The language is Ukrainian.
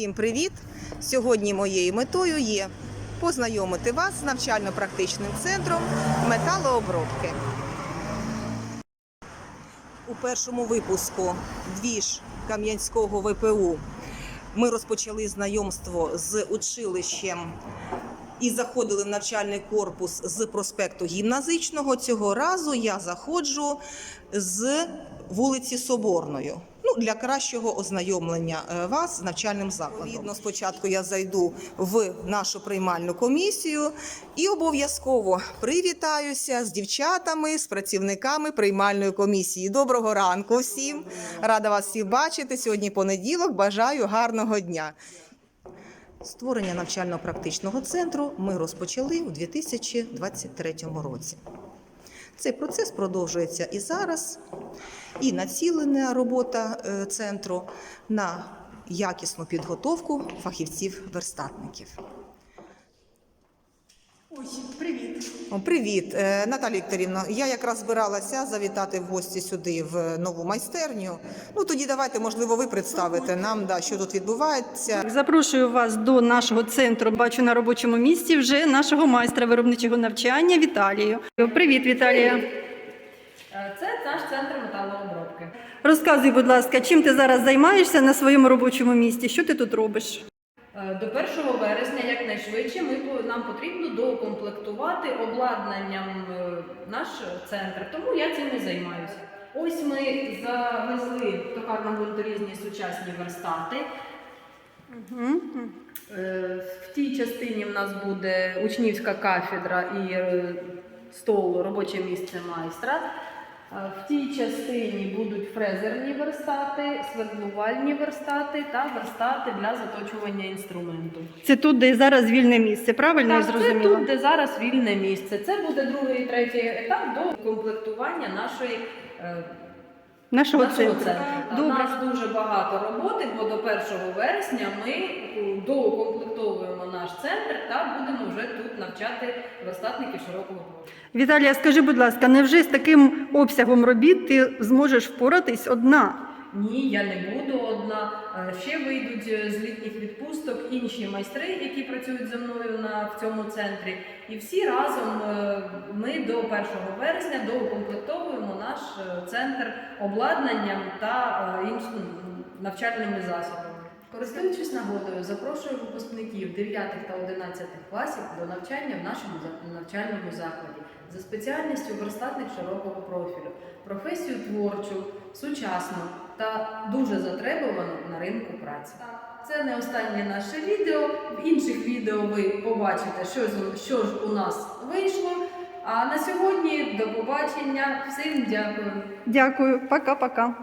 Всім привіт! Сьогодні моєю метою є познайомити вас з навчально-практичним центром металообробки. У першому випуску двіж Кам'янського ВПУ ми розпочали знайомство з училищем і заходили в навчальний корпус з проспекту Гімназичного. Цього разу я заходжу з вулиці Соборної. Ну, для кращого ознайомлення е, вас з навчальним закладом. Відповідно, спочатку я зайду в нашу приймальну комісію і обов'язково привітаюся з дівчатами, з працівниками приймальної комісії. Доброго ранку всім! Рада вас всіх бачити. Сьогодні понеділок. Бажаю гарного дня. Створення навчально-практичного центру ми розпочали у 2023 році. Цей процес продовжується і зараз, і націлена робота е, центру на якісну підготовку фахівців-верстатників. Ой, привіт. О, Привіт, Е, Наталія Вікторівна. Я якраз збиралася завітати в гості сюди в нову майстерню. Ну тоді давайте, можливо, ви представите нам, да, що тут відбувається. Запрошую вас до нашого центру. Бачу на робочому місці вже нашого майстра виробничого навчання Віталію. Привіт, Віталія. Е, Це наш центр металообробки. Розказуй, будь ласка, чим ти зараз займаєшся на своєму робочому місці? Що ти тут робиш? Е, До 1 вересня, якнайшвидше, ми нам потрібно доукомплектувати обладнанням е, наш центр. Тому я цим і займаюся. Ось ми завезли в токарно різні сучасні верстати. Е, В тій частині в нас буде учнівська кафедра і стол, робоче місце майстра. В тій частині будуть фрезерні верстати, свердлувальні верстати та верстати для заточування інструменту. Це тут, де зараз вільне місце, правильно я Так, це тут, де зараз вільне місце. Це буде другий і третій етап до комплектування нашої. е, Нашого центру. центру. У нас дуже багато роботи, бо до 1 вересня ми наш центр та будемо вже тут навчати верстатників широкого профілю. Віталія, скажи, будь ласка, невже з таким обсягом робіт ти зможеш впоратись одна? Ні, я не буду одна. Е, Ще вийдуть е, з літніх відпусток інші майстри, які працюють зі мною на в цьому центрі. І всі разом е, ми до 1 вересня доукомплектовуємо наш центр обладнанням та іншими навчальними засобами. Користуючись нагодою, запрошую випускників 9 та 11 класів до навчання в нашому навчальному закладі за спеціальністю верстатник широкого профілю, професію творчу, сучасну та дуже затребувану на ринку праці. Це не останнє наше відео. В інших відео ви побачите, що ж, що ж у нас вийшло. А на сьогодні до побачення. Всім дякую. Дякую, пока-пока.